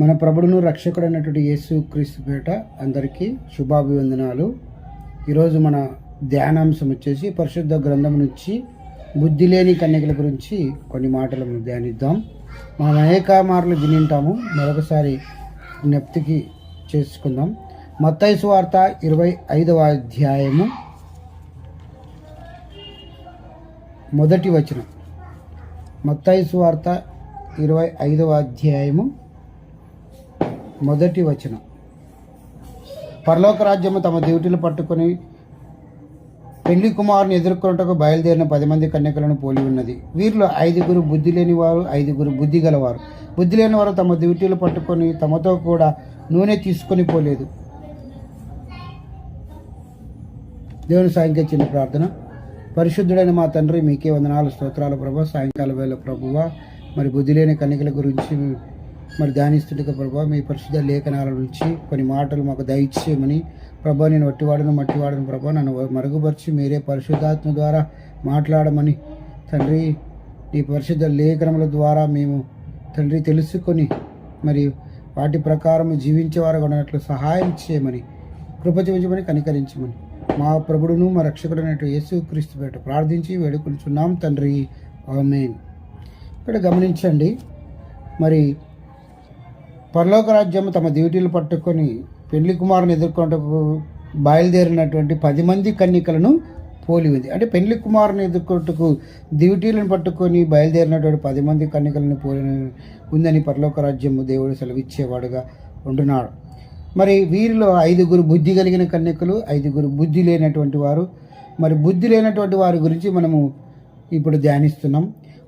మన ప్రభుడును రక్షకుడైనటువంటి యేసు క్రీస్తు పేట అందరికీ శుభాభివందనాలు. ఈరోజు మన ధ్యానాంశం వచ్చేసి పరిశుద్ధ గ్రంథం నుంచి బుద్ధి లేని కన్యకల గురించి కొన్ని మాటలు మనం ధ్యానిద్దాం. మనం అనేక మార్లు వినింటాము. మరొకసారి జ్ఞప్తికి చేసుకుందాం. మత్తైసు వార్త ఇరవై ఐదవ అధ్యాయము మొదటి వచనం. మత్తైసు వార్త ఇరవై ఐదవ అధ్యాయము మొదటి వచనం. పరలోక రాజ్యము తమ డ్యూటీలు పట్టుకొని పెళ్ళి కుమారుని ఎదుర్కొనటకు బయలుదేరిన పది మంది కన్యకలను పోలి ఉన్నది. వీరిలో ఐదుగురు బుద్ధి లేని వారు ఐదుగురు బుద్ధి గలవారు. బుద్ధి లేని వారు తమ డ్యూటీలు పట్టుకొని తమతో కూడా నూనె తీసుకొని పోలేదు. దేవుని సాయంకే చిన్న ప్రార్థన. పరిశుద్ధుడైన మా తండ్రి మీకే వందనాలు స్తోత్రాలు ప్రభా. సాయంకాల వేళ ప్రభువా మరి బుద్ధి లేని కన్యకల గురించి మరి ధ్యానిస్తుండగా ప్రభా మీ పరిశుద్ధ లేఖనాల నుంచి కొన్ని మాటలు మాకు దయచేయమని ప్రభా నేను వట్టివాడను మట్టివాడను ప్రభా నన్ను మరుగుపరిచి మీరే పరిశుద్ధాత్మ ద్వారా మాట్లాడమని తండ్రి ఈ పరిశుద్ధ లేఖనముల ద్వారా మేము తండ్రి తెలుసుకొని మరి వాటి ప్రకారం జీవించేవారు ఉన్నట్లు సహాయం చేయమని కృప చూపించమని కనికరించమని మా ప్రభుడును మా రక్షకుడైనట్టు యేసు క్రీస్తు పేట ప్రార్థించి వేడుకుంటున్నాం తండ్రి. ఆమెన్. ఇక్కడ గమనించండి మరి పరలోక రాజ్యం తమ డ్యూటీలు పట్టుకొని పెళ్ళి కుమారుని ఎదుర్కొంటకు బయలుదేరినటువంటి పది మంది కన్నికలను పోలి ఉంది అంటే పెళ్ళి కుమారుని ఎదుర్కొంటకు డ్యూటీలను పట్టుకొని బయలుదేరినటువంటి పది మంది కన్నికలను పోలి ఉందని పరలోక రాజ్యము దేవుడు సెలవిచ్చేవాడుగా ఉంటున్నాడు మరి వీరిలో ఐదుగురు బుద్ధి కలిగిన కన్యకలు ఐదుగురు బుద్ధి లేనటువంటి వారు. మరి బుద్ధి లేనటువంటి వారి గురించి మనము ఇప్పుడు ధ్యానిస్తున్నాం.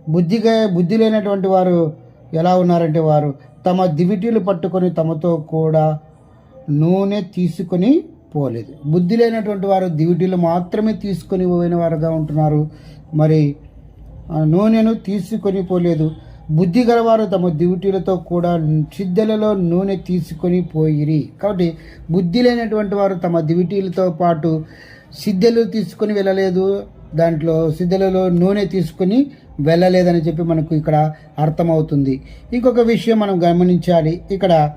బుద్ధిగా బుద్ధి లేనటువంటి వారు ఎలా ఉన్నారంటే వారు తమ దివిటీలు పట్టుకొని తమతో కూడా నూనె తీసుకొని పోలేదు. బుద్ధి లేనటువంటి వారు దివిటీలు మాత్రమే తీసుకొని పోయిన వారుగా ఉంటున్నారు. మరి ఆ నూనెను తీసుకొని పోలేదు. బుద్ధి గలవారు తమ దివిటీలతో కూడా చిద్దెలలో నూనె తీసుకొని పోయిరి. కాబట్టి బుద్ధి లేనటువంటి వారు తమ దివిటీలతో పాటు సిద్ధెలు తీసుకొని వెళ్ళలేదు. దాంట్లో సిద్ధెలలో నూనె తీసుకొని వెళ్ళలేదని చెప్పి మనకు ఇక్కడ అర్థమవుతుంది. ఇంకొక విషయం మనం గమనించాలి. ఇక్కడ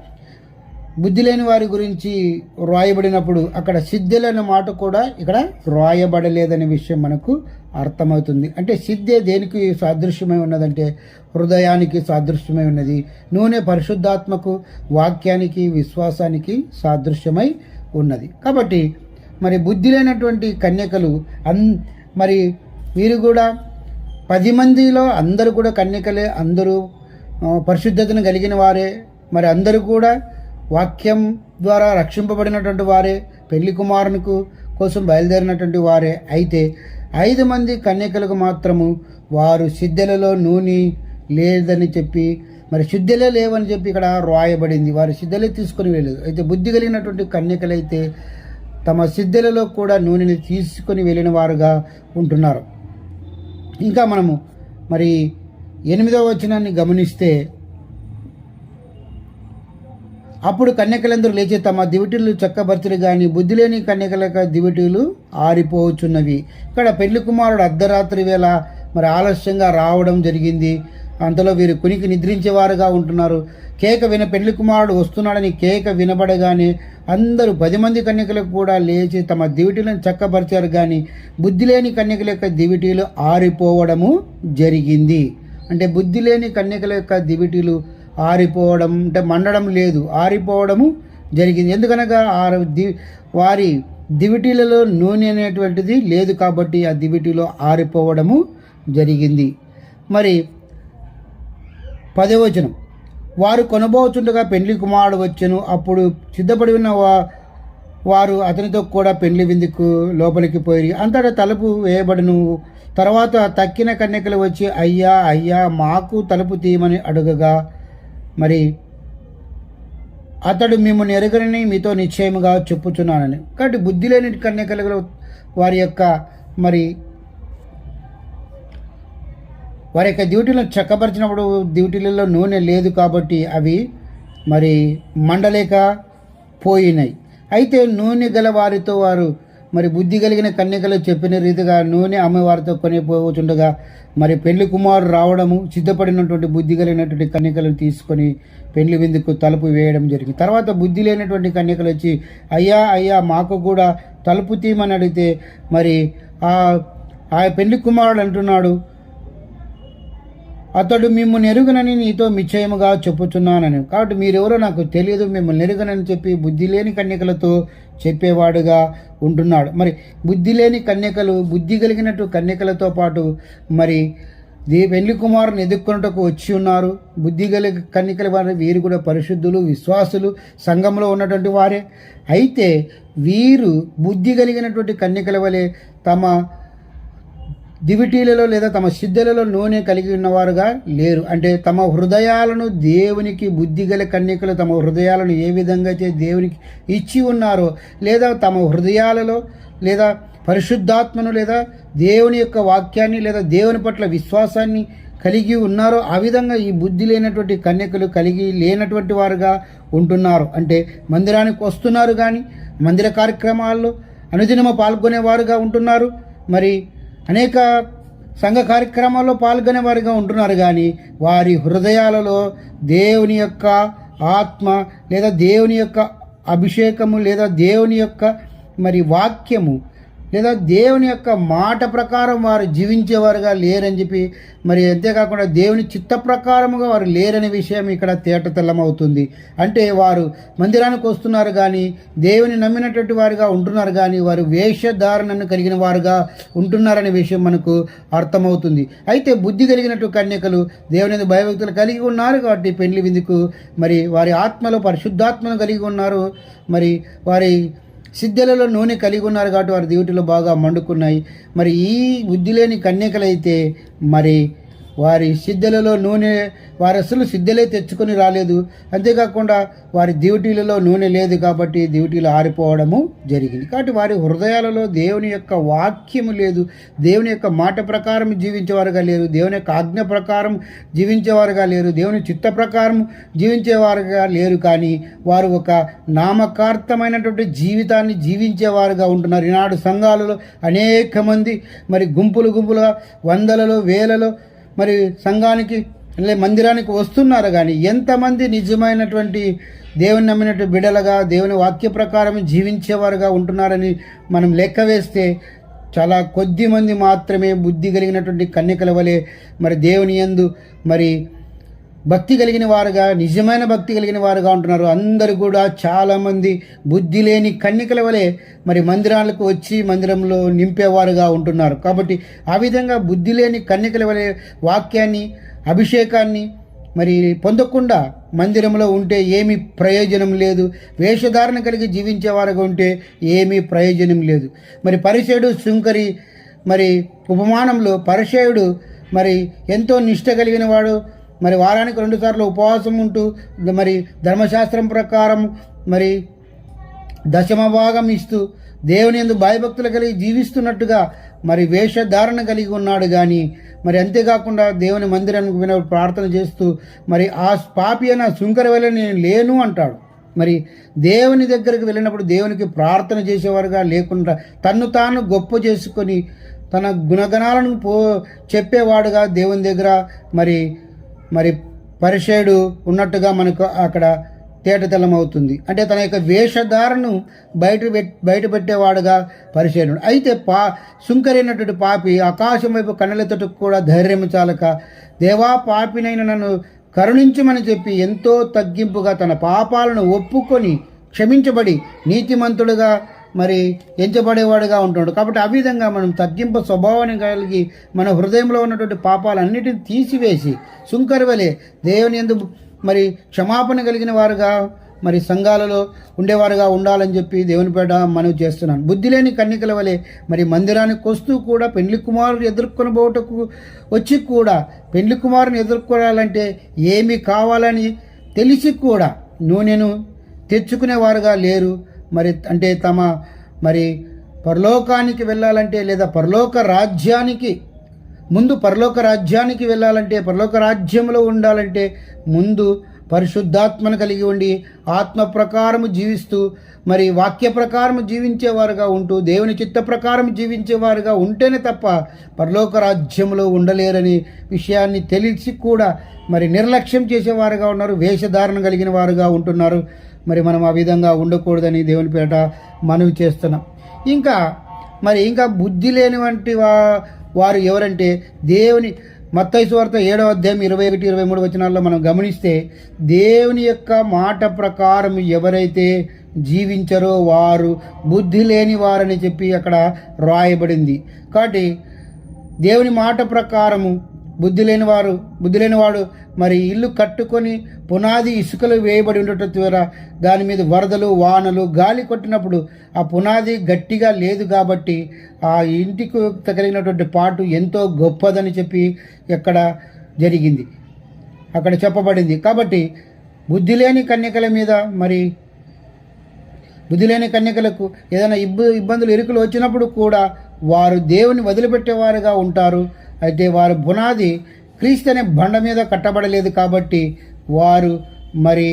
బుద్ధి లేని వారి గురించి రాయబడినప్పుడు అక్కడ సిద్ధులనే మాట కూడా ఇక్కడ రాయబడలేదనే విషయం మనకు అర్థమవుతుంది. అంటే సిద్ధే దేనికి సాదృశ్యమై ఉన్నదంటే హృదయానికి సాదృశ్యమై ఉన్నది. నూనె పరిశుద్ధాత్మకు వాక్యానికి విశ్వాసానికి సాదృశ్యమై ఉన్నది. కాబట్టి మరి బుద్ధి లేనటువంటి కన్యకలు అన్ మరి వీరు కూడా పది మందిలో అందరూ కూడా కన్యకలే అందరూ పరిశుద్ధతను కలిగిన వారే. మరి అందరూ కూడా వాక్యం ద్వారా రక్షింపబడినటువంటి వారే పెళ్ళి కుమారునికు కోసం బయలుదేరినటువంటి వారే. అయితే ఐదు మంది కన్యకలకు మాత్రము వారు సిద్ధలలో నూనె లేదని చెప్పి మరి సిద్ధలే లేవని చెప్పి ఇక్కడ రాయబడింది. వారు సిద్ధలే తీసుకొని వెళ్ళలేదు. అయితే బుద్ధి కలిగినటువంటి కన్యకలైతే తమ సిద్ధలలో కూడా నూనెని తీసుకొని వెళ్ళిన వారుగా ఉంటున్నారు. ఇంకా మనము మరి ఎనిమిదవ వచనాన్ని గమనిస్తే అప్పుడు కన్యకలందరూ లేచి తమ దివిటీలు చక్కబర్చులు కానీ బుద్ధి లేని కన్యకల దివిటీలు ఆరిపోవచ్చున్నవి ఇక్కడ పెళ్ళి కుమారుడు అర్ధరాత్రి వేళ మరి ఆలస్యంగా రావడం జరిగింది. అంతలో వీరు కునికి నిద్రించేవారుగా ఉంటున్నారు. కేక విన పెళ్ళి కుమారుడు వస్తున్నాడని కేక వినబడగానే అందరూ పది మంది కన్యకలకు కూడా లేచి తమ దివిటీలను చక్కపరిచారు కానీ బుద్ధి లేని కన్యకల యొక్క దివిటీలు ఆరిపోవడము జరిగింది. అంటే బుద్ధి లేని కన్యకల యొక్క దివిటీలు ఆరిపోవడం అంటే మండడం లేదు ఆరిపోవడము జరిగింది. ఎందుకనగా ఆ ది వారి దివిటీలలో నూనె అనేటువంటిది లేదు కాబట్టి ఆ దివిటీలో ఆరిపోవడము జరిగింది. మరి పదవచనం. వారు కొనబోచుండగా పెండ్లి కుమారుడు వచ్చెను. అప్పుడు సిద్ధపడి ఉన్న వా- వారు అతనితో కూడా పెండ్లి విందుకు లోపలికి పోయి అంతటా తలుపు వేయబడును. తర్వాత తక్కిన కన్యకలు వచ్చి అయ్యా అయ్యా మాకు తలుపు తీయమని అడుగగా మరి అతడు మిమ్మల్ని ఎరగనని మీతో నిశ్చయముగా చెప్పుచున్నానని. కాబట్టి బుద్ధి లేని కన్యకలు వారి యొక్క మరి వారి యొక్క డ్యూటీలను చక్కపరిచినప్పుడు డ్యూటీలలో నూనె లేదు కాబట్టి అవి మరి మండలేక పోయినాయి. అయితే నూనె గల వారితో వారు మరి బుద్ధి కలిగిన కన్యకలు చెప్పిన రీతిగా నూనె అమ్మవారితో కొనిపోతుండగా మరి పెళ్ళి కుమారుడు రావడము సిద్ధపడినటువంటి బుద్ధి కలిగినటువంటి కన్యకలను తీసుకొని పెళ్ళి విందుకు తలుపు వేయడం జరిగింది. తర్వాత బుద్ధి లేనటువంటి కన్యకలు వచ్చి అయ్యా అయ్యా మాకు కూడా తలుపు తీయమని అడిగితే మరి ఆ ఆ పెళ్ళి కుమారుడు అంటున్నాడు అతడు మిమ్మల్ని ఎరుగనని నీతో నిశ్చయముగా చెప్పుచున్నానని. కాబట్టి మీరెవరో నాకు తెలియదు మిమ్మల్ని ఎరుగనని చెప్పి బుద్ధి లేని కన్యకలతో చెప్పేవాడుగా ఉంటున్నాడు. మరి బుద్ధి లేని కన్యకలు బుద్ధి కలిగినట్టు కన్యకలతో పాటు మరి దీ పెళ్ళి కుమారుని ఎదుర్కొనటకు వచ్చి ఉన్నారు. బుద్ధి కలిగి కన్యకల వారు వీరు కూడా పరిశుద్ధులు విశ్వాసులు సంఘంలో ఉన్నటువంటి వారే. అయితే వీరు బుద్ధి కలిగినటువంటి కన్యకల వలె తమ దివిటీలలో లేదా తమ సిద్ధులలో నూనె కలిగి ఉన్నవారుగా లేరు. అంటే తమ హృదయాలను దేవునికి బుద్ధి గల కన్యకలు తమ హృదయాలను ఏ విధంగా అయితే దేవునికి ఇచ్చి ఉన్నారో లేదా తమ హృదయాలలో లేదా పరిశుద్ధాత్మను లేదా దేవుని యొక్క వాక్యాన్ని లేదా దేవుని పట్ల విశ్వాసాన్ని కలిగి ఉన్నారో ఆ విధంగా ఈ బుద్ధి లేనటువంటి కన్యకలు కలిగి లేనటువంటి వారుగా ఉంటున్నారు. అంటే మందిరానికి వస్తున్నారు కానీ మందిర కార్యక్రమాల్లో అనుదినము పాల్గొనేవారుగా ఉంటున్నారు. మరి అనేక సంఘ కార్యక్రమాల్లో పాల్గొనే వారిగా ఉంటున్నారు కానీ వారి హృదయాలలో దేవుని యొక్క ఆత్మ లేదా దేవుని యొక్క అభిషేకము లేదా దేవుని యొక్క మరి వాక్యము లేదా దేవుని యొక్క మాట ప్రకారం వారు జీవించేవారుగా లేరని చెప్పి మరి అంతేకాకుండా దేవుని చిత్త ప్రకారముగా వారు లేరనే విషయం ఇక్కడ తేటతెల్లమవుతుంది. అంటే వారు మందిరానికి వస్తున్నారు కానీ దేవుని నమ్మినటువంటి వారుగా ఉంటున్నారు కానీ వారు వేషధారణను కలిగిన వారుగా ఉంటున్నారనే విషయం మనకు అర్థమవుతుంది. అయితే బుద్ధి కలిగినట్టు కన్యకలు దేవుని భయభక్తులు కలిగి ఉన్నారు కాబట్టి పెళ్ళి విందుకు మరి వారి ఆత్మలో పరిశుద్ధాత్మను కలిగి ఉన్నారు. మరి వారి సిద్ధలలో నూనె కలిగి ఉన్నారు కాబట్టి వారి డ్యూటీలో బాగా మండుకున్నాయి. మరి ఈ బుద్ధి లేని కన్యకలైతే మరి వారి సిద్ధలలో నూనె వారి అసలు సిద్ధలే తెచ్చుకొని రాలేదు. అంతేకాకుండా వారి డ్యూటీలలో నూనె లేదు కాబట్టి డ్యూటీలు ఆరిపోవడము జరిగింది. కాబట్టి వారి హృదయాలలో దేవుని యొక్క వాక్యము లేదు. దేవుని యొక్క మాట ప్రకారం జీవించేవారుగా లేరు. దేవుని యొక్క ఆజ్ఞ ప్రకారం జీవించేవారుగా లేరు. దేవుని చిత్త ప్రకారం జీవించేవారుగా లేరు. కానీ వారు ఒక నామకార్థమైనటువంటి జీవితాన్ని జీవించేవారుగా ఉంటున్నారు. ఈనాడు సంఘాలలో అనేక మంది మరి గుంపులు గుంపులుగా వందలలో వేలలో మరి సంఘానికి లే మందిరానికి వస్తున్నారు కానీ ఎంతమంది నిజమైనటువంటి దేవుని నమ్మినట్టు బిడలుగా దేవుని వాక్య ప్రకారం జీవించేవారుగా ఉంటున్నారని మనం లెక్క వేస్తే చాలా కొద్ది మంది మాత్రమే బుద్ధి కలిగినటువంటి కన్యకల వలె మరి దేవుని యందు మరి భక్తి కలిగిన వారుగా నిజమైన భక్తి కలిగిన వారుగా ఉంటున్నారు. అందరూ కూడా చాలామంది బుద్ధి లేని కన్నికల వలె మరి మందిరాలకు వచ్చి మందిరంలో నింపేవారుగా ఉంటున్నారు. కాబట్టి ఆ విధంగా బుద్ధి లేని కన్నికల వలె వాక్యాన్ని అభిషేకాన్ని మరి పొందకుండా మందిరంలో ఉంటే ఏమీ ప్రయోజనం లేదు. వేషధారణ కలిగి జీవించేవారుగా ఉంటే ఏమీ ప్రయోజనం లేదు. మరి పరిచయుడు శుంకరి మరి ఉపమానంలో పరిచయుడు మరి ఎంతో నిష్ట కలిగిన వాడు మరి వారానికి రెండుసార్లు ఉపవాసం ఉంటూ మరి ధర్మశాస్త్రం ప్రకారం మరి దశమ భాగం ఇస్తూ దేవుని ఎందు భయభక్తులు కలిగి జీవిస్తున్నట్టుగా మరి వేషధారణ కలిగి ఉన్నాడు కానీ మరి అంతేకాకుండా దేవుని మందిరానికి విన ప్రార్థన చేస్తూ మరి ఆ పాపి అయిన శుంకర వెళ్ళ నేను లేను అంటాడు. మరి దేవుని దగ్గరికి వెళ్ళినప్పుడు దేవునికి ప్రార్థన చేసేవారుగా లేకుండా తన్ను తాను గొప్ప చేసుకొని తన గుణగణాలను పో చెప్పేవాడుగా దేవుని దగ్గర మరి మరి పరిషేడు ఉన్నట్టుగా మనకు అక్కడ తేటతెల్లమవుతుంది. అంటే తన యొక్క వేషధారను బయట బయట పెట్టేవాడుగా పరిచయం అయితే పా సుంకరైనటువంటి పాపి ఆకాశం వైపు కన్నెలతోటి కూడా ధైర్యం చాలక దేవా పాపినైన నన్ను కరుణించమని చెప్పి ఎంతో తగ్గింపుగా తన పాపాలను ఒప్పుకొని క్షమించబడి నీతిమంతుడుగా మరి ఎంచబడేవాడుగా ఉంటాడు కాబట్టి ఆ విధంగా మనం తగ్గింపు స్వభావాన్ని కలిగి మన హృదయంలో ఉన్నటువంటి పాపాలన్నిటిని తీసివేసి సుంకరవలే దేవుని ఎందు మరి క్షమాపణ కలిగిన వారుగా మరి సంఘాలలో ఉండేవారుగా ఉండాలని చెప్పి దేవుని పేట మనవి చేస్తున్నాను. బుద్ధి లేని కన్నికల వలె మరి మందిరానికి వస్తూ కూడా పెండ్లి కుమారుడు ఎదుర్కొని పోవటకు వచ్చి కూడా పెండ్లి కుమారుని ఎదుర్కోవాలంటే ఏమి కావాలని తెలిసి కూడా నూనెను తెచ్చుకునేవారుగా లేరు. మరి అంటే తమ మరి పరలోకానికి వెళ్ళాలంటే లేదా పరలోక రాజ్యానికి ముందు పరలోక రాజ్యానికి వెళ్ళాలంటే పరలోక రాజ్యంలో ఉండాలంటే ముందు పరిశుద్ధాత్మను కలిగి ఉండి ఆత్మ ప్రకారము జీవిస్తూ మరి వాక్య ప్రకారం జీవించేవారుగా ఉంటూ దేవుని చిత్త ప్రకారం జీవించేవారుగా ఉంటేనే తప్ప పరలోక రాజ్యంలో ఉండలేరని విషయాన్ని తెలిసి కూడా మరి నిర్లక్ష్యం చేసేవారుగా ఉన్నారు వేషధారణ కలిగిన వారుగా ఉంటున్నారు. మరి మనం ఆ విధంగా ఉండకూడదని దేవుని పేట మనవి చేస్తున్నాం. ఇంకా మరి ఇంకా బుద్ధి లేని వంటి వా వారు ఎవరంటే దేవుని మత్తయి వార్త ఏడవ అధ్యాయం ఇరవై ఒకటి ఇరవై మూడు వచనాల్లో మనం గమనిస్తే దేవుని యొక్క మాట ప్రకారం ఎవరైతే జీవించరో వారు బుద్ధి లేని వారని చెప్పి అక్కడ రాయబడింది. కాబట్టి దేవుని మాట ప్రకారము బుద్ధి లేనివారు బుద్ధి లేనివాడు మరి ఇల్లు కట్టుకొని పునాది ఇసుకలు వేయబడి ఉండటం ద్వారా దాని మీద వరదలు వానలు గాలి కొట్టినప్పుడు ఆ పునాది గట్టిగా లేదు కాబట్టి ఆ ఇంటికి తగిలినటువంటి పాటు ఎంతో గొప్పదని చెప్పి ఇక్కడ జరిగింది. అక్కడ చెప్పబడింది. కాబట్టి బుద్ధి లేని కన్యకల మీద మరి బుద్ధి లేని కన్యకలకు ఏదైనా ఇబ్బ ఇబ్బందులు ఇరుకులు వచ్చినప్పుడు కూడా వారు దేవుని వదిలిపెట్టేవారుగా ఉంటారు. అయితే వారు పునాది క్రీస్తు అనే బండ మీద కట్టబడలేదు కాబట్టి వారు మరి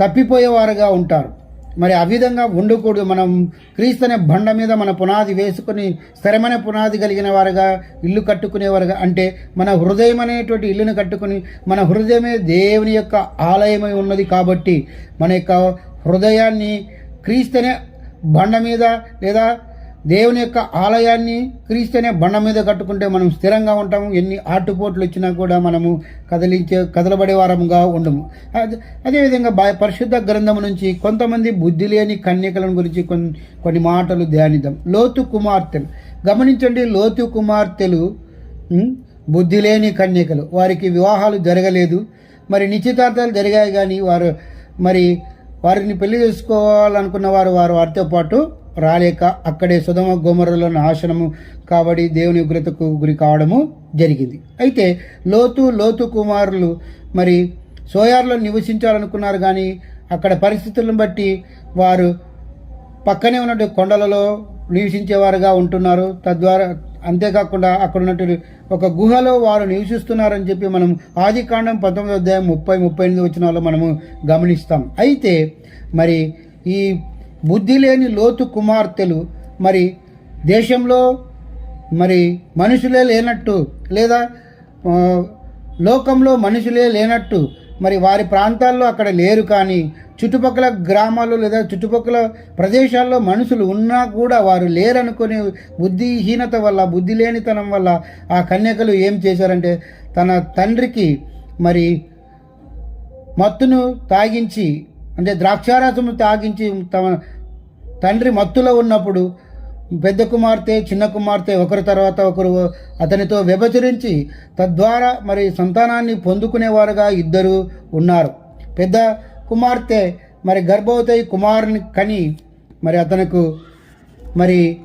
తప్పిపోయేవారుగా ఉంటారు. మరి ఆ విధంగా ఉండకూడదు. మనం క్రీస్తు అనే బండ మీద మన పునాది వేసుకొని స్థిరమైన పునాది కలిగిన వారుగా ఇల్లు కట్టుకునేవారుగా అంటే మన హృదయం అనేటువంటి ఇల్లును కట్టుకుని మన హృదయమే దేవుని యొక్క ఆలయమై ఉన్నది కాబట్టి మన యొక్క హృదయాన్ని క్రీస్తునే బండ మీద లేదా దేవుని యొక్క ఆలయాన్ని క్రీస్తునే బండ మీద కట్టుకుంటే మనం స్థిరంగా ఉంటాము. ఎన్ని ఆటుపోట్లు వచ్చినా కూడా మనము కదిలించే కదలబడే వారముగా ఉండము. అదే- అదేవిధంగా బా పరిశుద్ధ గ్రంథం నుంచి కొంతమంది బుద్ధి లేని కన్యకలను గురించి కొన్ని కొన్ని మాటలు ధ్యానిద్దాం. లోతు కుమార్తెలు. గమనించండి లోతు కుమార్తెలు బుద్ధి లేని కన్యకలు. వారికి వివాహాలు జరగలేదు. మరి నిశ్చితార్థాలు జరిగాయి కానీ వారు మరి వారిని పెళ్ళి చేసుకోవాలనుకున్న వారు వారు వారితో పాటు రాలేక అక్కడే సుధమ గోమరుల నాశనము కాబడి దేవుని ఉగ్రతకు గురి కావడము జరిగింది. అయితే లోతు లోతు కుమారులు మరి సోయార్లో నివసించాలనుకున్నారు కానీ అక్కడ పరిస్థితులను బట్టి వారు పక్కనే ఉన్నటువంటి కొండలలో నివసించేవారుగా ఉంటున్నారు. తద్వారా అంతేకాకుండా అక్కడ ఉన్నటువంటి ఒక గుహలో వారు నివసిస్తున్నారని చెప్పి మనం ఆది కాండం పంతొమ్మిది అధ్యాయం ముప్పై ముప్పై ఎనిమిది వచ్చిన వాళ్ళు మనము గమనిస్తాం. అయితే మరి ఈ బుద్ధి లేని లోతు కుమార్తెలు మరి దేశంలో మరి మనుషులే లేనట్టు లేదా లోకంలో మనుషులే లేనట్టు మరి వారి ప్రాంతాల్లో అక్కడ లేరు కానీ చుట్టుపక్కల గ్రామాలు లేదా చుట్టుపక్కల ప్రదేశాల్లో మనుషులు ఉన్నా కూడా వారు లేరనుకునే బుద్ధిహీనత వల్ల బుద్ధి లేనితనం వల్ల ఆ కన్యకలు ఏం చేశారంటే తన తండ్రికి మరి మత్తును తాగించి అంటే ద్రాక్షారసము తాగించి తమ తండ్రి మత్తులో ఉన్నప్పుడు పెద్ద కుమార్తె చిన్న కుమార్తె ఒకరి తర్వాత ఒకరు అతనితో వ్యభచరించి తద్వారా మరి సంతానాన్ని పొందుకునేవారుగా ఇద్దరు ఉన్నారు. పెద్ద కుమార్తె మరి గర్భవతి కుమారుని కని మరి అతనుకు మరి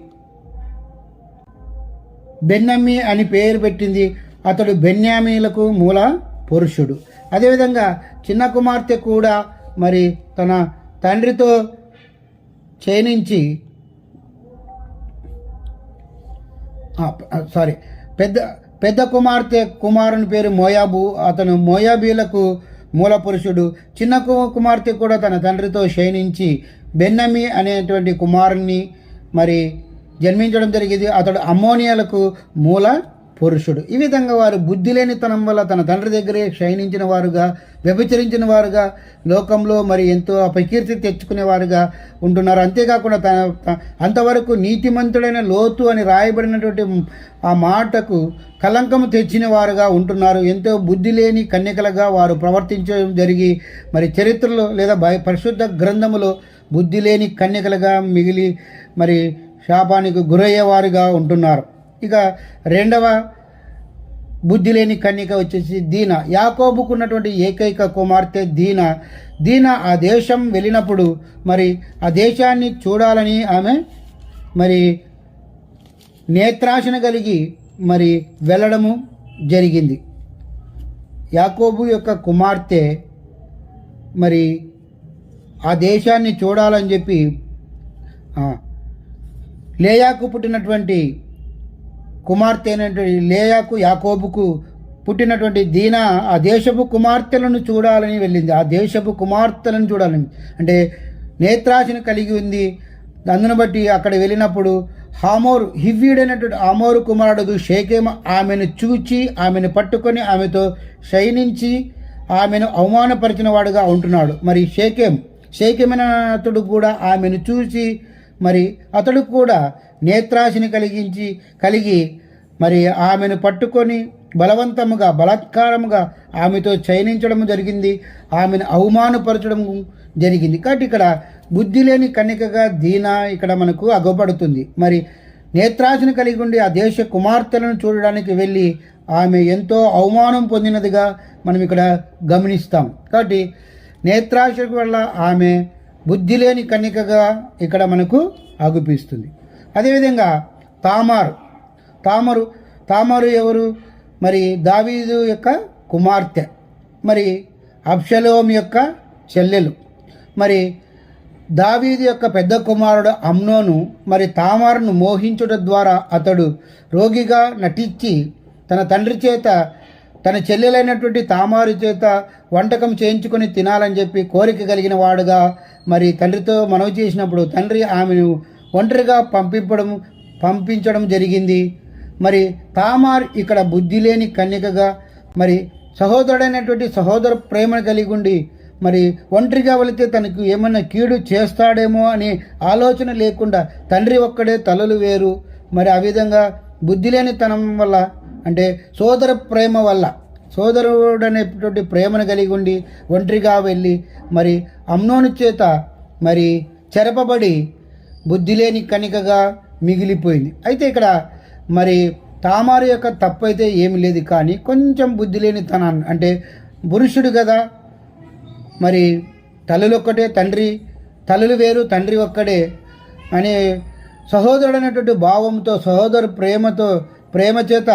బెన్నమ్మి అని పేరు పెట్టింది. అతడు బెన్యామీలకు మూల పురుషుడు. అదేవిధంగా చిన్న కుమార్తె కూడా మరి తన తండ్రితో చేయించి సారీ పెద్ద పెద్ద కుమార్తె కుమారుని పేరు మోయాబు. అతను మోయాబీలకు మూల పురుషుడు చిన్న కుమార్తె కూడా తన తండ్రితో క్షీణించి బెన్నమి అనేటువంటి కుమారుణ్ణి మరి జన్మించడం జరిగింది. అతడు అమ్మోనియాలకు మూల పురుషుడు. ఈ విధంగా వారు బుద్ధి లేనితనం వల్ల తన తండ్రి దగ్గరే క్షయించిన వారుగా వ్యభిచరించిన వారుగా లోకంలో మరి ఎంతో అపకీర్తి తెచ్చుకునేవారుగా ఉంటున్నారు. అంతేకాకుండా తన అంతవరకు నీతిమంతుడైన లోతు అని రాయబడినటువంటి ఆ మాటకు కలంకము తెచ్చిన వారుగా ఉంటున్నారు. ఎంతో బుద్ధి లేని కన్యకలుగా వారు ప్రవర్తించడం జరిగి మరి చరిత్రలో లేదా బై పరిశుద్ధ గ్రంథములో బుద్ధి లేని కన్యకలుగా మిగిలి మరి శాపానికి గురయ్యేవారుగా ఉంటున్నారు. ఇక రెండవ బుద్ధి లేని కన్యక వచ్చేసి దీన. యాకోబుకున్నటువంటి ఏకైక కుమార్తె దీన. దీన ఆ దేశం వెళ్ళినప్పుడు మరి ఆ దేశాన్ని చూడాలని ఆమె మరి నేత్రాశన కలిగి మరి వెళ్ళడము జరిగింది. యాకోబు యొక్క కుమార్తె మరి ఆ దేశాన్ని చూడాలని చెప్పి లేయాకు పుట్టినటువంటి కుమార్తె అయినటువంటి లేయాకు యాకోబుకు పుట్టినటువంటి దీన ఆ దేశపు కుమార్తెలను చూడాలని వెళ్ళింది. ఆ దేశపు కుమార్తెలను చూడాలని. అంటే నేత్రాశను కలిగి ఉంది. అందును బట్టి అక్కడ వెళ్ళినప్పుడు హామోరు హివ్యుడైనటువంటి ఆమోరు కుమారుడు షేకేమ ఆమెను చూచి ఆమెను పట్టుకొని ఆమెతో శయనించి ఆమెను అవమానపరిచిన వాడుగా ఉంటున్నాడు. మరి షేకేం షేకేమైన అతడు కూడా ఆమెను చూసి మరి అతడు కూడా నేత్రాశిని కలిగించి కలిగి మరి ఆమెను పట్టుకొని బలవంతముగా బలాత్కారముగా ఆమెతో చయనించడం జరిగింది. ఆమెను అవమానపరచడం జరిగింది. కాబట్టి ఇక్కడ బుద్ధి లేని కన్నికగా దీన ఇక్కడ మనకు అగపడుతుంది. మరి నేత్రాశిని కలిగి ఉండి ఆ దేశ కుమార్తెలను చూడడానికి వెళ్ళి ఆమె ఎంతో అవమానం పొందినదిగా మనం ఇక్కడ గమనిస్తాం. కాబట్టి నేత్రాశకు వల్ల ఆమె బుద్ధి లేని కన్నికగా ఇక్కడ మనకు ఆగుపిస్తుంది. అదేవిధంగా తామారు. తామరు తామరు ఎవరు? మరి దావీదు యొక్క కుమార్తె. మరి అబ్షలోం యొక్క చెల్లెలు. మరి దావీదు యొక్క పెద్ద కుమారుడు అమ్నోను మరి తామారును మోహించుట ద్వారా అతడు రోగిగా నటించి తన తండ్రి చేత తన చెల్లెలైనటువంటి తామారు చేత వంటకం చేయించుకొని తినాలని చెప్పి కోరిక కలిగిన వాడుగా మరి తండ్రితో మనవి చేసినప్పుడు తండ్రి ఆమెను ఒంటరిగా పంపించడం పంపించడం జరిగింది. మరి తామార్ ఇక్కడ బుద్ధి లేని కన్యకగా మరి సహోదరుడైనటువంటి సహోదర ప్రేమను కలిగి ఉండి మరి ఒంటరిగా వెళితే తనకు ఏమైనా కీడు చేస్తాడేమో అనే ఆలోచన లేకుండా తండ్రి ఒక్కడే తలలు వేరు. మరి ఆ విధంగా బుద్ధి లేనితనం వల్ల అంటే సోదర ప్రేమ వల్ల సోదరుడు అనేటువంటి ప్రేమను కలిగి ఉండి ఒంటరిగా వెళ్ళి మరి అమ్నోను చేత మరి చెరపబడి బుద్ధి లేని కణికగా మిగిలిపోయింది. అయితే ఇక్కడ మరి తామారు యొక్క తప్పు అయితే ఏమి లేదు కానీ కొంచెం బుద్ధి లేని తనాన్ని అంటే పురుషుడు కదా మరి తల్లులు ఒక్కటే తండ్రి తల్లులు వేరు తండ్రి ఒక్కడే అనే సహోదరుడైనటువంటి భావంతో సహోదరు ప్రేమతో ప్రేమ చేత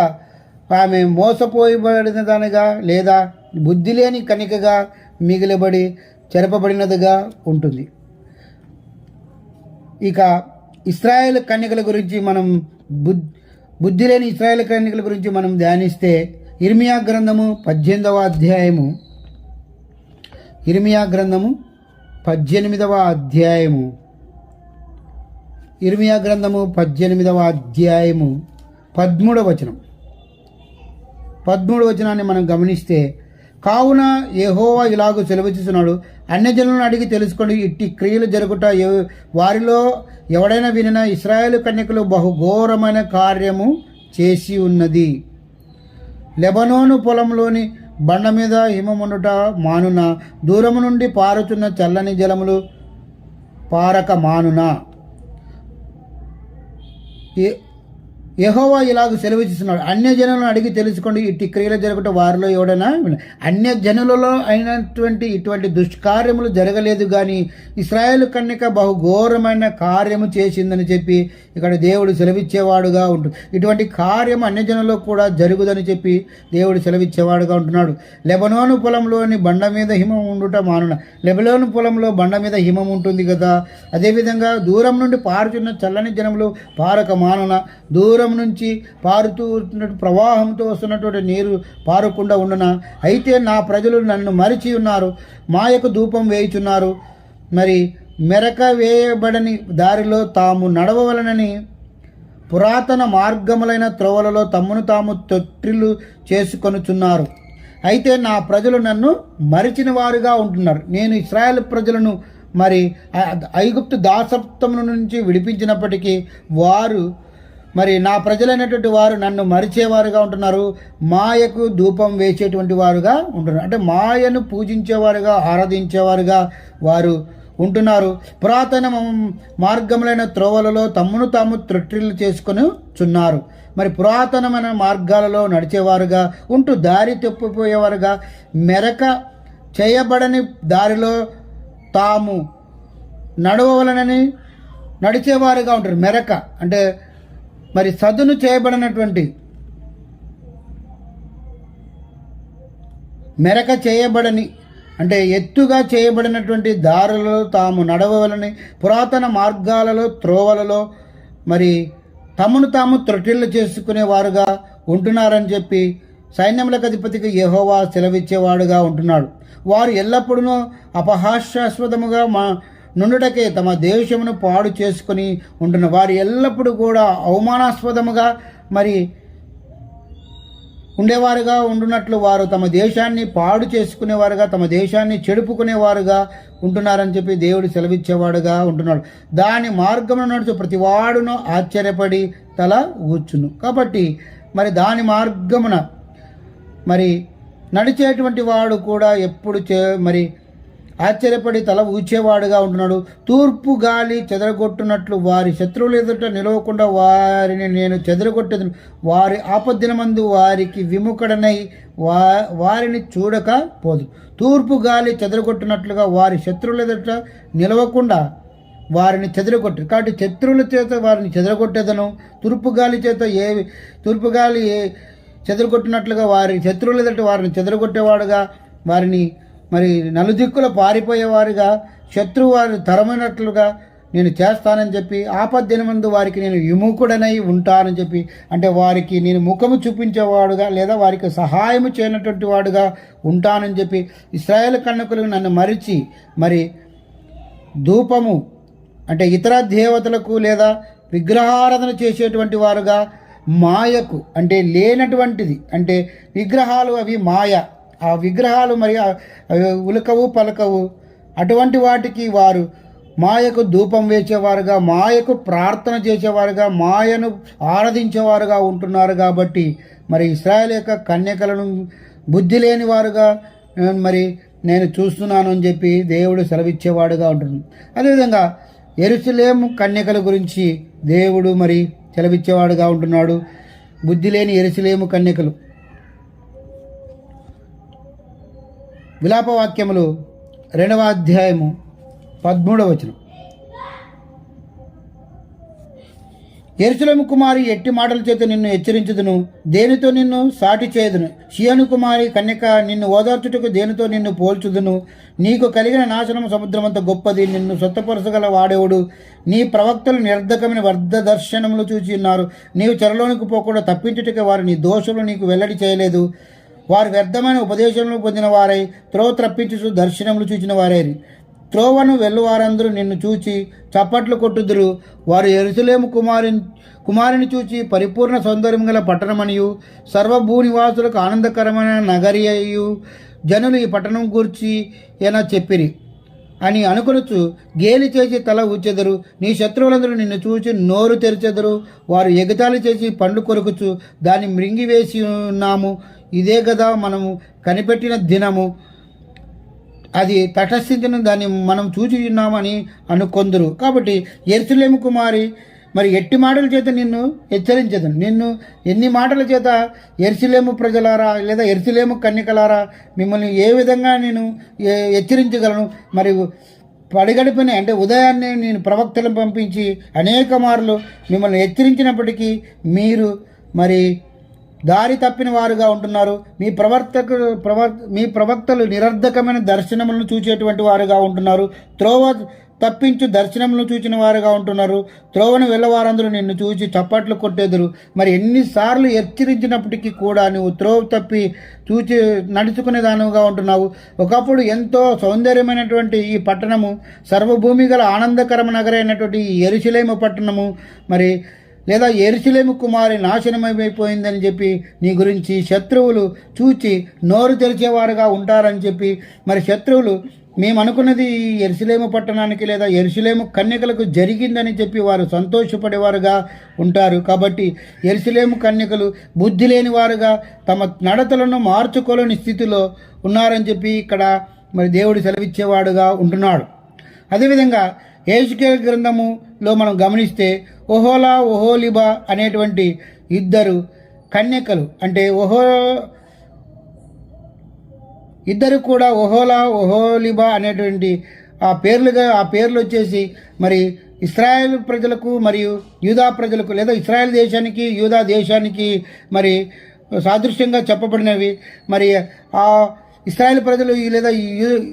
ఆమె మోసపోయబడిన దానిగా లేదా బుద్ధి లేని కణికగా మిగిలిబడి చెరపబడినదిగా ఉంటుంది. ఇక ఇస్రాయేల్ కన్యకల గురించి మనం బుద్ధి బుద్ధి లేని ఇస్రాయేల్ కన్యకల గురించి మనం ధ్యానిస్తే ఇర్మియా గ్రంథము పద్దెనిమిదవ అధ్యాయము ఇర్మియా గ్రంథము పద్దెనిమిదవ అధ్యాయము ఇర్మియా గ్రంథము పద్దెనిమిదవ అధ్యాయము పదమూడవ వచనం. పదమూడు వచనాన్ని మనం గమనిస్తే కావున యెహోవా ఇలాగూ సెలవుచ్చిస్తున్నాడు అన్యజనులను అడిగి తెలుసుకోండి. ఇట్టి క్రియలు జరుగుట వారిలో ఎవడైనా వినినా ఇస్రాయేల్ కన్యకలు బహుఘోరమైన కార్యము చేసి ఉన్నది. లెబనోను పొలంలోని బండ మీద హిమముండుట మానున. దూరము నుండి పారుతున్న చల్లని జలములు పారక మానున. ఏ- యహోవా ఇలాగ సెలవిస్తున్నాడు అన్య జనులను అడిగి తెలుసుకోండి ఇట్టి క్రియలు జరగటం వారిలో ఎవడైనా అన్య జనులలో అయినటువంటి ఇటువంటి దుష్కార్యములు జరగలేదు కానీ ఇస్రాయేల్ కన్యక బహు ఘోరమైన కార్యము చేసిందని చెప్పి ఇక్కడ దేవుడు సెలవిచ్చేవాడుగా ఉంటుంది ఇటువంటి కార్యం అన్య జనులో కూడా జరుగుదని చెప్పి దేవుడు సెలవిచ్చేవాడుగా ఉంటున్నాడు. లెబనోను పొలంలోని బండ మీద హిమం ఉండుట మానున లెబనోను పొలంలో బండ మీద హిమం ఉంటుంది కదా అదేవిధంగా దూరం నుండి పారుచున్న చల్లని జనములు పారక మానున దూరం నుంచి పారుతూ ఉన్నటువంటి ప్రవాహంతో వస్తున్నటువంటి నీరు పారకుండా ఉండన? అయితే నా ప్రజలు నన్ను మరిచి ఉన్నారు మాయకు ధూపం వేయుచున్నారు. మరి మెరక వేయబడని దారిలో తాము నడవవలనని పురాతన మార్గములైన త్రోవలలో తమ్మును తాము తొట్టిల్లు చేసుకొనుచున్నారు. అయితే నా ప్రజలు నన్ను మరిచిన వారుగా ఉంటున్నారు. నేను ఇస్రాయేల్ ప్రజలను మరి ఐగుప్తు దాసత్వం నుంచి విడిపించినప్పటికీ వారు మరి నా ప్రజలైనటువంటి వారు నన్ను మరిచేవారుగా ఉంటున్నారు. మాయకు ధూపం వేసేటువంటి వారుగా ఉంటున్నారు. అంటే మాయను పూజించేవారుగా ఆరాధించేవారుగా వారు ఉంటున్నారు. పురాతన మార్గములైన త్రోవలలో తమ్మును తాము త్రొట్టిల్లు చేసుకొని చున్నారు. మరి పురాతనమైన మార్గాలలో నడిచేవారుగా ఉంటూ దారి తప్పిపోయేవారుగా మెరక చేయబడని దారిలో తాము నడవలనని నడిచేవారుగా ఉంటారు మెరక అంటే మరి సదును చేయబడినటువంటి మెరక చేయబడని అంటే ఎత్తుగా చేయబడినటువంటి దారులలో తాము నడవలని పురాతన మార్గాలలో త్రోవలలో మరి తమను తాము త్రొటిల్లు చేసుకునేవారుగా ఉంటున్నారని చెప్పి సైన్యములకు అధిపతికి యహోవా సెలవిచ్చేవాడుగా ఉంటున్నాడు. వారు ఎల్లప్పుడూ అపహాస్యాస్పదముగా మా నుండుటకే తమ దేశమును పాడు చేసుకొని ఉంటున్న వారు ఎల్లప్పుడూ కూడా అవమానాస్పదముగా మరి ఉండేవారుగా ఉండున్నట్లు వారు తమ దేశాన్ని పాడు చేసుకునేవారుగా తమ దేశాన్ని చెడుపుకునేవారుగా ఉంటున్నారని చెప్పి దేవుడు సెలవిచ్చేవాడుగా ఉంటున్నాడు. దాని మార్గమును నడుచు ప్రతివాడును ఆశ్చర్యపడి తల ఊచును. కాబట్టి మరి దాని మార్గమున మరి నడిచేటువంటి వాడు కూడా ఎప్పుడు చే మరి ఆశ్చర్యపడి తల ఊచేవాడుగా ఉంటున్నాడు. తూర్పు గాలి చెదరగొట్టునట్లు వారి శత్రువులు ఎదుట నిలవకుండా వారిని నేను చెదరగొట్టేది వారి ఆపద్దినమందు వారికి విముఖడనై వా వారిని చూడక పోదు. తూర్పు గాలి చెదరగొట్టినట్లుగా వారి శత్రువుల ఎదుట నిలవకుండా వారిని చెదరగొట్టు. కాబట్టి శత్రువుల చేత వారిని చెదరగొట్టేదను. తూర్పు గాలి చేత ఏ తూర్పు గాలి ఏ చెదరగొట్టినట్లుగా వారి శత్రువుల ఎదుట వారిని చెదరగొట్టేవాడుగా వారిని మరి నలుదిక్కుల పారిపోయేవారుగా శత్రువు తరమైనట్లుగా నేను చేస్తానని చెప్పి ఆపద్దినమందు వారికి నేను విముఖుడనై ఉంటానని చెప్పి అంటే వారికి నేను ముఖము చూపించేవాడుగా లేదా వారికి సహాయము చేయనటువంటి వాడుగా ఉంటానని చెప్పి ఇస్రాయేల్ కన్నుకులు నన్ను మరిచి మరి ధూపము అంటే ఇతర దేవతలకు లేదా విగ్రహారాధన చేసేటువంటి వారుగా మాయకు అంటే లేనటువంటిది అంటే విగ్రహాలు అవి మాయ. ఆ విగ్రహాలు మరి ఉలకవు పలకవు అటువంటి వాటికి వారు మాయకు ధూపం వేసేవారుగా మాయకు ప్రార్థన చేసేవారుగా మాయను ఆరాధించేవారుగా ఉంటున్నారు కాబట్టి మరి ఇస్రాయల్ యొక్క కన్యకలను బుద్ధి లేని వారుగా మరి నేను చూస్తున్నాను అని చెప్పి దేవుడు సెలవిచ్చేవాడుగా ఉంటుంది అదేవిధంగా ఎరుసలేము కన్యకల గురించి దేవుడు మరి సెలవిచ్చేవాడుగా ఉంటున్నాడు. బుద్ధి లేని ఎరుసలేము కన్యకలు. విలాపవాక్యములు రెండవ అధ్యాయము పదమూడవ వచనం. ఎరుసలము కుమారి ఎట్టి మాటల చేత నిన్ను హెచ్చరించుదును? దేనితో నిన్ను సాటి చేయదును? షియను కుమారి కన్యక నిన్ను ఓదార్చుటకు దేనితో నిన్ను పోల్చుదును? నీకు కలిగిన నాశనం సముద్రమంత గొప్పది. నిన్ను సొత్తపరచగల వాడేవుడు? నీ ప్రవక్తలు నిర్ధకమైన వర్ధ దర్శనములు చూచి ఉన్నారు. నీవు చెరలోనికి పోకుండా తప్పించుటకే వారు నీ దోషులు నీకు వెల్లడి చేయలేదు. వారు వ్యర్థమైన ఉపదేశములు పొందిన వారై త్రోవ త్రప్పించు దర్శనములు చూచిన వారైరి. త్రోవను వెళ్ళువారందరూ నిన్ను చూచి చప్పట్లు కొట్టుదురు. వారు ఎరుసలేము కుమారి కుమారిని చూచి పరిపూర్ణ సౌందర్యం గల పట్టణమనియు సర్వభూనివాసులకు ఆనందకరమైన నగరి అయ్యు జనులు ఈ పట్టణం గూర్చి ఏనా చెప్పిరి. అని అనుకొనొచ్చు గేలి చేసి తల ఊచెదరు. నీ శత్రువులందరూ నిన్ను చూచి నోరు తెరిచెదరు. వారు ఎగతాళి చేసి పండ్లు కొరుకుచు దాన్ని మృంగివేసి ఉన్నాము ఇదే కదా మనము కనిపెట్టిన దినము. అది తటస్థితిని దాన్ని మనం చూచి ఉన్నామని అనుకొందరు. కాబట్టి ఎరుసలేము కుమారి మరి ఎట్టి మాటల చేత నిన్ను హెచ్చరించదు నిన్ను ఎన్ని మాటల చేత ఎరుసలేము ప్రజలారా లేదా ఎరుసలేము కన్యకలారా మిమ్మల్ని ఏ విధంగా నేను హెచ్చరించగలను? మరి పడిగడిపిన అంటే ఉదయాన్నే నేను ప్రవక్తలను పంపించి అనేక మార్లు మిమ్మల్ని హెచ్చరించినప్పటికీ మీరు మరి దారి తప్పిన వారుగా ఉంటున్నారు. మీ ప్రవర్తకు ప్రవర్ మీ ప్రవక్తలు నిరర్ధకమైన దర్శనములను చూచేటువంటి వారుగా ఉంటున్నారు. త్రోవ తప్పించు దర్శనములను చూచిన వారుగా ఉంటున్నారు. త్రోవను వెళ్ళవారందరూ నిన్ను చూసి చప్పట్లు కొట్టేదురు. మరి ఎన్నిసార్లు హెచ్చరించినప్పటికీ కూడా నువ్వు త్రోవ తప్పి చూచి నడుచుకునే దానిగా ఉంటున్నావు. ఒకప్పుడు ఎంతో సౌందర్యమైనటువంటి ఈ పట్టణము సర్వభూమి గల ఆనందకరమ నగరైనటువంటి ఈ ఎరుశలేమ పట్టణము మరి లేదా ఎరుసలేము కుమారి నాశనమైపోయిందని చెప్పి నీ గురించి శత్రువులు చూచి నోరు తెరిచేవారుగా ఉంటారని చెప్పి మరి శత్రువులు మేము అనుకున్నది ఈ ఎరుసలేము పట్టణానికి లేదా ఎరుసలేము కన్యకలకు జరిగిందని చెప్పి వారు సంతోషపడేవారుగా ఉంటారు. కాబట్టి ఎరుసలేము కన్యకలు బుద్ధి లేని వారుగా తమ నడతలను మార్చుకోలేని స్థితిలో ఉన్నారని చెప్పి ఇక్కడ మరి దేవుడు సెలవిచ్చేవాడుగా ఉంటున్నాడు. అదేవిధంగా ఏజుకేల్ గ్రంథములో మనం గమనిస్తే ఓహోలా ఓహోలిబా అనేటువంటి ఇద్దరు కన్యకలు. అంటే ఓహో ఇద్దరు కూడా ఓహోలా ఓహోలిబా అనేటువంటి ఆ పేర్లుగా ఆ పేర్లు వచ్చేసి మరి ఇస్రాయేల్ ప్రజలకు మరియు యూదా ప్రజలకు లేదా ఇస్రాయేల్ దేశానికి యూదా దేశానికి మరి సాదృశ్యంగా చెప్పబడినవి. మరి ఆ ఇస్రాయేల్ ప్రజలు ఈ లేదా యూ-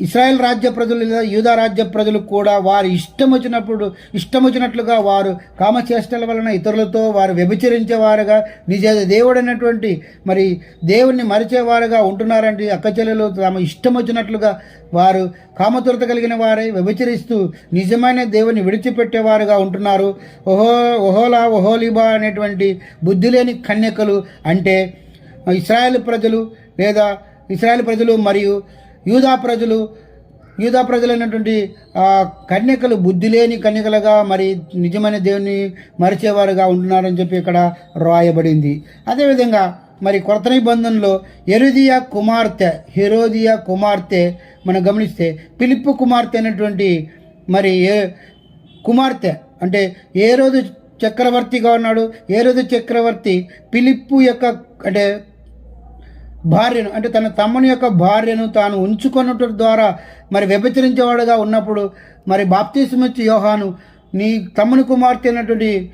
ఇస్రాయెల్ రాజ్య ప్రజలు లేదా యూదా రాజ్య ప్రజలు కూడా వారి ఇష్టం వచ్చినప్పుడు ఇష్టం వచ్చినట్లుగా వారు కామచేష్టల వలన ఇతరులతో వారు వ్యభిచరించేవారుగా నిజ దేవుడైనటువంటి మరి దేవుణ్ణి మరిచేవారుగా ఉంటున్నారంటే అక్కచెల్లెలు తమ ఇష్టం వచ్చినట్లుగా వారు కామతురత కలిగిన వారే వ్యభిచరిస్తూ నిజమైన దేవుని విడిచిపెట్టేవారుగా ఉంటున్నారు. ఓహో ఓహోలా ఓహోలిబా అనేటువంటి బుద్ధి లేని కన్యకలు అంటే ఇస్రాయేల్ ప్రజలు లేదా ఇస్రాయేల్ ప్రజలు మరియు యూదా ప్రజలు యూదా ప్రజలైనటువంటి కన్యకలు బుద్ధి లేని కన్యకలుగా మరి నిజమైన దేవుని మరిచేవారుగా ఉంటున్నారని చెప్పి ఇక్కడ రాయబడింది. అదేవిధంగా మరి కొత్త నిబంధనలో ఎరుదియా కుమార్తె హెరోదియా కుమార్తె మనం గమనిస్తే పిలిప్పు కుమార్తె అనేటువంటి మరి ఏ కుమార్తె అంటే ఏ రోజు చక్రవర్తిగా ఉన్నాడు? ఏ రోజు చక్రవర్తి పిలిప్పు యొక్క అంటే భార్యను అంటే తన తమ్ముని యొక్క భార్యను తాను ఉంచుకొనుట ద్వారా మరి వ్యభిచరించేవాడుగా ఉన్నప్పుడు మరి బాప్తీసమిచ్చి యోహాను నీ తమ్ముని కుమార్తె అయినటువంటి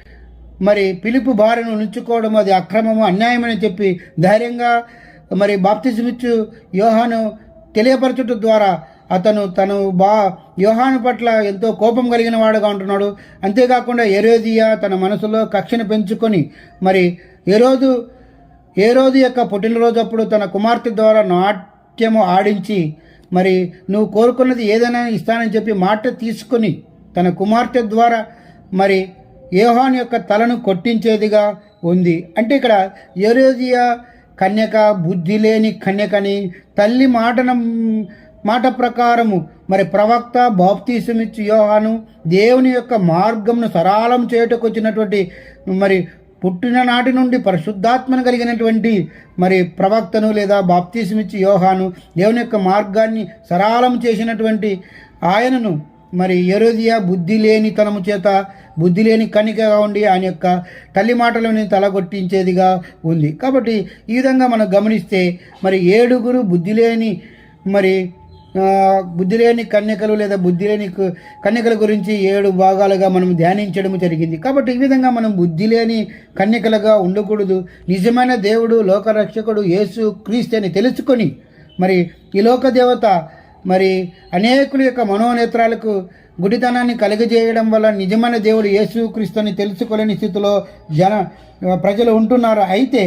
మరి పిలుపు భార్యను ఉంచుకోవడం అది అక్రమము అన్యాయమని చెప్పి ధైర్యంగా మరి బాప్తిసమిచ్చు యోహాను తెలియపరచుట ద్వారా అతను తను బా యోహాను పట్ల ఎంతో కోపం కలిగిన వాడుగా ఉంటున్నాడు. అంతేకాకుండా ఎరోదియా తన మనసులో కక్షను పెంచుకొని మరి ఎరోదు ఏ రోజు యొక్క పుట్టినరోజు అప్పుడు తన కుమార్తె ద్వారా నాట్యము ఆడించి మరి నువ్వు కోరుకున్నది ఏదైనా ఇస్తానని చెప్పి మాట తీసుకొని తన కుమార్తె ద్వారా మరి యోహాన్ యొక్క తలను కొట్టించేదిగా ఉంది. అంటే ఇక్కడ ఏరోజియా కన్యక బుద్ధి లేని కన్యకని తల్లి మాటన మాట ప్రకారము మరి ప్రవక్త బాప్తీసమిచ్చి యోహాను దేవుని యొక్క మార్గంను సరళం చేయుటకు వచ్చినటువంటి మరి పుట్టిన నాటి నుండి పరిశుద్ధాత్మను కలిగినటువంటి మరి ప్రవక్తను లేదా బాప్తీసమిచ్చి యోహాను దేవుని యొక్క మార్గాన్ని సరళం చేసినటువంటి ఆయనను మరి ఎరోదియా బుద్ధి లేని తనము చేత బుద్ధి లేని కనికగా ఉండి ఆయన యొక్క తల్లి మాటలని తలగొట్టించేదిగా ఉంది. కాబట్టి ఈ విధంగా మనం గమనిస్తే మరి ఏడుగురు బుద్ధి లేని మరి బుద్ధి లేని కన్యకలు లేదా బుద్ధి లేని కన్యకల గురించి ఏడు భాగాలుగా మనం ధ్యానించడం జరిగింది. కాబట్టి ఈ విధంగా మనం బుద్ధి లేని కన్యకలుగా ఉండకూడదు. నిజమైన దేవుడు లోకరక్షకుడు యేసు క్రీస్తు అని తెలుసుకొని మరి ఈ లోక దేవత మరి అనేకుల యొక్క మనోనేత్రాలకు గుడితనాన్ని కలుగజేయడం వల్ల నిజమైన దేవుడు యేసుక్రీస్తుని తెలుసుకోలేని స్థితిలో జన ప్రజలు ఉంటున్నారు. అయితే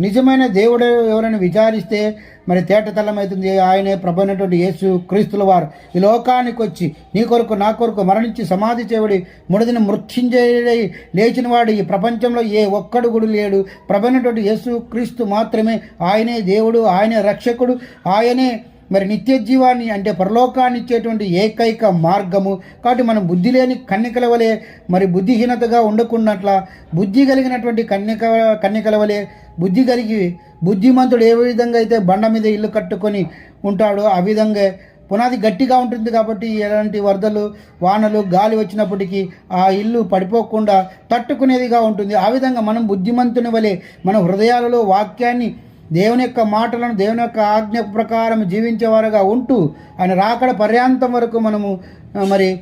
నిజమైన దేవుడు ఎవరైనా విచారిస్తే మరి తేటతల్లమవుతుంది ఆయనే ప్రభైనటువంటి యేసు క్రీస్తుల వారు. ఈ లోకానికి వచ్చి నీ కొరకు నా కొరకు మరణించి సమాధి చేయబడి ముడిదిన మృత్యుంజయుడై లేచిన వాడు ఈ ప్రపంచంలో ఏ ఒక్కడు కూడా లేడు. ప్రభైనటువంటి యేసు క్రీస్తు మాత్రమే ఆయనే దేవుడు ఆయనే రక్షకుడు ఆయనే మరి నిత్య జీవాన్ని అంటే పరలోకాన్ని ఇచ్చేటువంటి ఏకైక మార్గము. కాబట్టి మనం బుద్ధి లేని కన్యకల వలె మరి బుద్ధిహీనతగా ఉండకున్నట్లా బుద్ధి కలిగినటువంటి కన్యక కన్యకల వలె బుద్ధి కలిగి బుద్ధిమంతుడు ఏ విధంగా అయితే బండ మీద ఇల్లు కట్టుకొని ఉంటాడో ఆ విధంగా పునాది గట్టిగా ఉంటుంది కాబట్టి ఎలాంటి వరదలు వానలు గాలి వచ్చినప్పటికీ ఆ ఇల్లు పడిపోకుండా తట్టుకునేదిగా ఉంటుంది. ఆ విధంగా మనం బుద్ధిమంతుని వలె మన హృదయాలలో వాక్యాన్ని దేవుని యొక్క మాటలను దేవుని యొక్క ఆజ్ఞ ప్రకారం జీవించేవారుగా ఉంటూ ఆయన రాకడ పర్యాంతం వరకు మనము మరి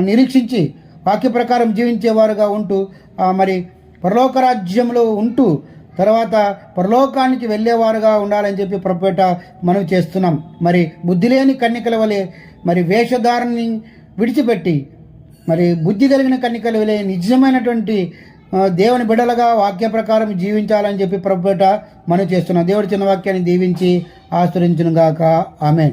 నిరీక్షించి వాక్య ప్రకారం జీవించేవారుగా ఉంటూ మరి పరలోక రాజ్యంలో ఉంటూ తర్వాత పరలోకానికి వెళ్ళేవారుగా ఉండాలని చెప్పి ప్రపేట మనం చేస్తున్నాం. మరి బుద్ధి లేని కన్యకల వలె మరి వేషధారణని విడిచిపెట్టి మరి బుద్ధి కలిగిన కన్నికల వలె నిజమైనటువంటి దేవుని బిడలగా వాక్య ప్రకారం జీవించాలని చెప్పి ప్రభుట మనం చేస్తున్నాం. దేవుడి చిన్న వాక్యాన్ని దీవించి ఆశ్రయించును గాక ఆమెన్.